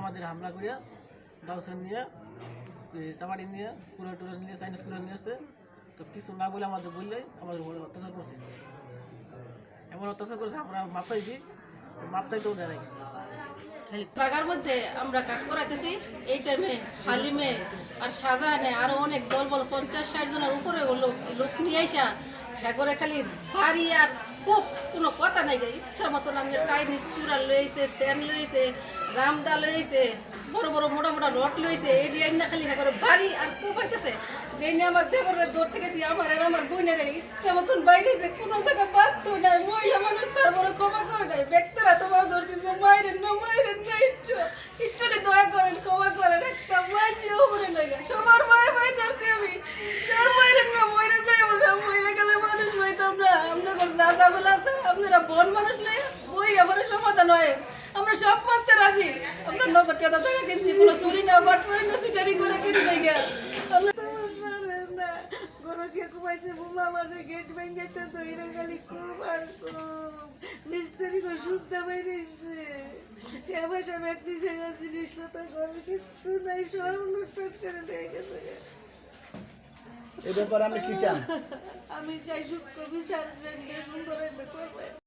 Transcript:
আমাদের হামলা করিয়া নিয়ে নিয়ে কুড়া নিয়ে কুড়া নিয়ে তো কিছু না বলে আমাদের বললে আমাদের উপরে অত্যাচার করছে। এমন অত্যাচার করছে, আমরা মধ্যে আমরা কাজ করাইতেছি, এই টাইমে হালিমে আর শাহজাহানে আরও অনেক দল বল পঞ্চাশ ষাট জনের উপরে লোক লোক নিয়ে আসা হ্যাঁ করে খালি ভারী আর খুব কোনো কথা নাই। ইচ্ছা মতন আমি চাইনিজ কুড়া লইছে, সেন লইছে, রামদা লইছে, বড় বড় মোটা মোটা রড লইছে দিয়ে না খালি হ্যাঁ ভারী আর খুব হইতেছে যে নিয়ে আমার দেবরের ধরতে গেছি, আমার আর আমার বোনের ইচ্ছা মতন বাইরে যে কোনো জায়গা বাধ্য নাই, মহিলা মানুষ তারপরে ক্ষমা করে নাই, ব্যক্তিরা তোমার ধরছে যে মায়ের না মায়ের না, একটু সব রাজি? আমরা নগদ টাকা টাকা কিনছি কোনো চুরি না বাট করে না সিটারি করে কিনি নাই গা আমরা না গরু কে কুমাইছে বুমা মারছে গেট ভেঙে তো তৈরি খালি খুব আর খুব মিস্ত্রি কো শুদ্ধ বাইরেছে এবার সব একটি জায়গা জিনিসপত্র ঘরে কিছু নাই সব লুটপাট করে নিয়ে গেছে এ ব্যাপারে আপনি কি চান আমি চাই যে সুন্দর করবে।